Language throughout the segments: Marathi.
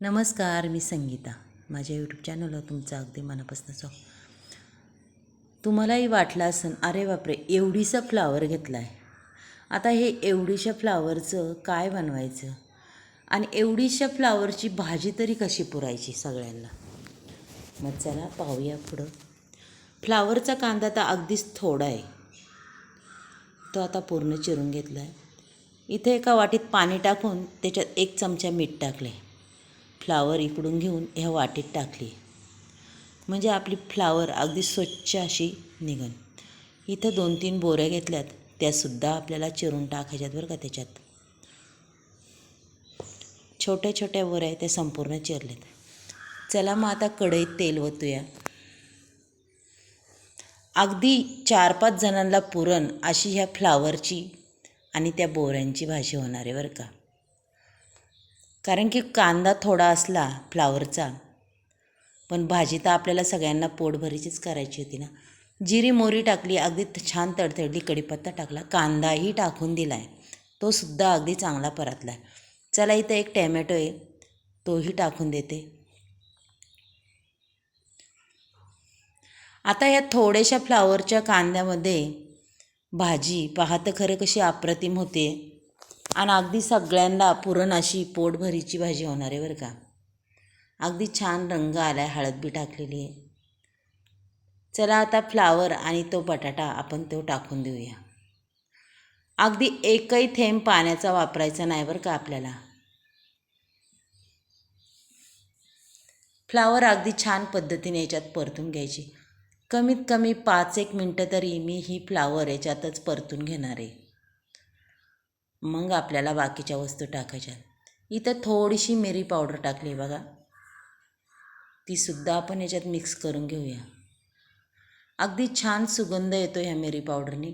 नमस्कार मी संगीता. माझ्या यूट्यूब चॅनलवर तुमचं अगदी मनापासून स्वागत. तुम्हालाही वाटलं असेल अरे बापरे एवढीसा फ्लावर घेतला आहे आता हे एवढीशा फ्लावरचं काय बनवायचं? आणि एवढीशा फ्लावरची भाजी तरी कशी पुरायची सगळ्यांना? मग चला पाहूया पुढं. फ्लावरचा कांदा तर अगदीच थोडा आहे. तो आता पूर्ण चिरून घेतला आहे इथे एका वाटीत पाणी टाकून त्याच्यात एक चमचा मीठ टाकले फ्लावर इकडून घेऊन ह्या वाटीत टाकली. म्हणजे आपली फ्लावर अगदी स्वच्छ अशी निघन. इथं दोन तीन बोऱ्या घेतल्यात त्यासुद्धा आपल्याला चिरून टाकायच्यात बरं का त्याच्यात. छोट्या छोट्या बोऱ्या त्या संपूर्ण चिरलेत. चला मग आता कढईत तेल ओतूया. अगदी चार पाच जणांना पुरण अशी ह्या फ्लावरची आणि त्या बोऱ्यांची भाजी होणार आहे बरं का. कारण की कांदा थोडा असला फ्लावरचा पण भाजी तर आपल्याला सगळ्यांना पोटभरीचीच करायची होती ना. जिरी मोरी टाकली अगदी छान तडतडली कढीपत्ता टाकला कांदाही टाकून दिला आहे तो सुद्धा अगदी चांगला परतला आहे चला इथं एक टॅमॅटो आहे तोही टाकून देते. आता या थोड्याशा फ्लावरच्या कांद्यामध्ये भाजी पाहतं खरं कशी अप्रतिम होते. आणि अगदी सगळ्यांना पुरण अशी पोटभरीची भाजी होणार आहे बरं का. अगदी छान रंग आला आहे हळद बी टाकलेली आहे. चला आता फ्लावर आणि तो बटाटा आपण तो टाकून देऊया. अगदी एकही थेंब पाण्याचा वापरायचा नाही बरं का आपल्याला. फ्लावर अगदी छान पद्धतीने याच्यात परतून घ्यायची. कमीत कमी पाच एक मिनटं तरी मी ही फ्लावर याच्यातच परतून घेणार आहे. मग आपल्याला बाकीच्या वस्तू टाकायच्या इथं थोडीशी मिरी पावडर टाकली बघा. तीसुद्धा आपण याच्यात मिक्स करून घेऊया. अगदी छान सुगंध येतो ह्या मिरी पावडरनी.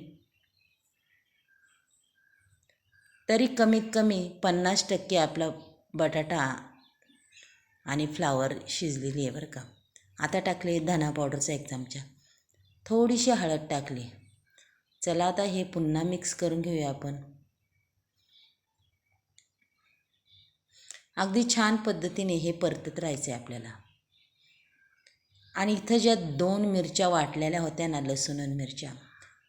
तरी कमीत कमी पन्नास टक्के आपला बटाटा आणि फ्लावर शिजलेली आहे बरं का. आता टाकले धना पावडरचा एक चमचा. थोडीशी हळद टाकली. चला आता हे पुन्हा मिक्स करून घेऊया आपण. अगदी छान पद्धतीने हे परतत राहायचं आहे आपल्याला. आणि इथं ज्या दोन मिरच्या वाटलेल्या होत्या ना लसूण आणि मिरच्या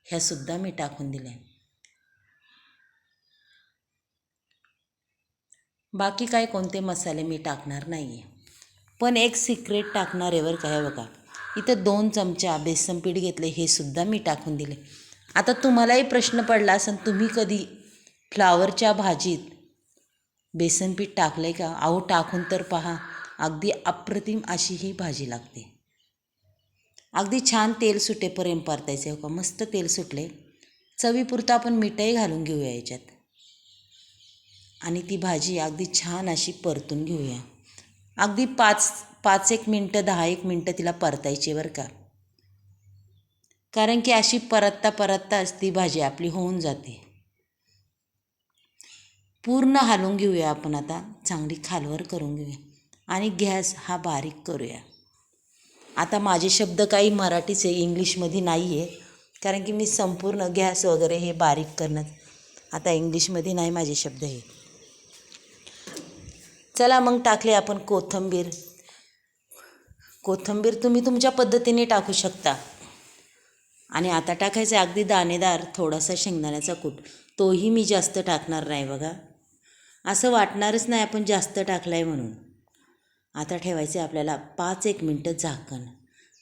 ह्यासुद्धा मी टाकून दिल्या बाकी काय कोणते मसाले मी टाकणार नाही आहे पण एक सिक्रेट टाकणार आहे बरं काय बघा. इथं दोन चमचा बेसन पीठ घेतले हे सुद्धा मी टाकून दिले आता तुम्हालाही प्रश्न पडला असेल तुम्ही कधी फ्लावरच्या भाजीत बेसन पीठ टाकलं आहे का? अहो टाकून तर पहा. अगदी अप्रतिम अशी ही भाजी लागते. अगदी छान तेल सुटेपर्यंत परतायचं हो का? मस्त तेल सुटले चवीपुरतं आपण मिठाई घालून घेऊया याच्यात. आणि ती भाजी अगदी छान अशी परतून घेऊया. अगदी पाच पाच एक मिनटं दहा एक मिनटं तिला परतायची बरं का. कारण की अशी परतता परतताच ती भाजी आपली होऊन जाते. पूर्ण हालून घेऊया आपण आता. चांगली खालवर करून घेऊया. आणि गॅस हा बारीक करूया. आता माझे शब्द काही मराठीचे इंग्लिशमध्ये नाही आहे कारण की मी संपूर्ण गॅस वगैरे हे बारीक करणं आता इंग्लिशमध्ये नाही माझे शब्द हे. चला मग टाकले आपण कोथंबीर. कोथंबीर तुम्ही तुमच्या पद्धतीने टाकू शकता. आणि आता टाकायचं अगदी दाणेदार थोडासा शेंगदाण्याचा कूट. तोही मी जास्त टाकणार नाही बघा. असं वाटणारच नाही आपण जास्त टाकलं आहे म्हणून. आता ठेवायचे आपल्याला पाच एक मिनटं झाकण.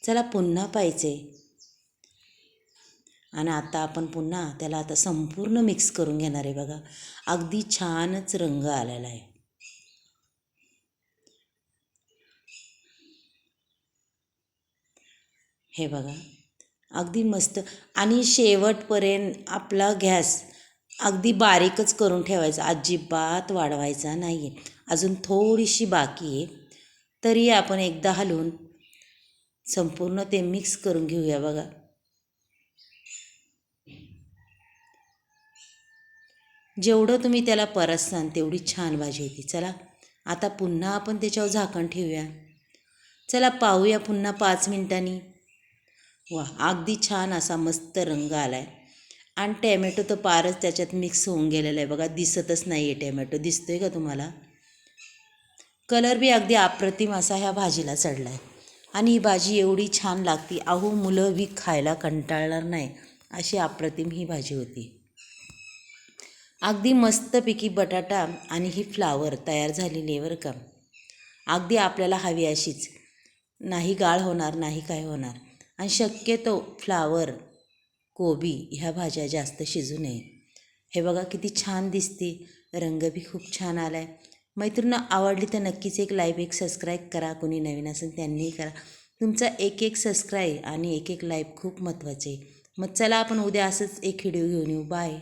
चला पुन्हा पाहिजे. आणि आता आपण पुन्हा त्याला आता संपूर्ण मिक्स करून घेणार आहे बघा. अगदी छानच रंग आलेला आहे. हे बघा. अगदी मस्त. आणि शेवटपर्यंत आपला गॅस अगदी बारीकच करून ठेवायचं. अजिबात वाढवायचा नाही आहे अजून थोडीशी बाकी आहे. तरी आपण एकदा हलवून संपूर्ण ते मिक्स करून घेऊया बघा. जेवढं तुम्ही त्याला परसतान तेवढी छान भाजी होती चला आता पुन्हा आपण त्याच्यावर झाकण ठेवूया. चला पाहूया पुन्हा पाच मिनिटांनी. वा अगदी छान असा मस्त रंग आला आहे आणि टॅमॅटो तर पारच त्याच्यात मिक्स होऊन गेलेला आहे. बघा दिसतच नाही आहे टॅमॅटो. दिसतो आहे का तुम्हाला? कलर बी अगदी अप्रतिम असा ह्या भाजीला चढला आहे आणि ही भाजी एवढी छान लागती. अहो मुलं बी खायला कंटाळणार नाही. अशी अप्रतिम ही भाजी होती. अगदी मस्तपैकी बटाटा आणि ही फ्लावर तयार झालेली आहे बरं का. अगदी आपल्याला हवी अशीच. नाही गाळ होणार नाही काय होणार. आणि शक्यतो फ्लावर कोबी ह्या भाज्या जास्त शिजू नये. हे बघा किती छान दिसते. रंग बी खूप छान आला आहे मैत्रिणींना आवडली तर नक्कीच एक लाईव्ह एक सबस्क्राईब करा. कोणी नवीन असेल त्यांनीही करा. तुमचा एक एक सबस्क्राईब आणि एक एक लाईव्ह खूप महत्त्वाचे आहे मग चला आपण उद्या असंच एक व्हिडिओ घेऊन येऊ. बाय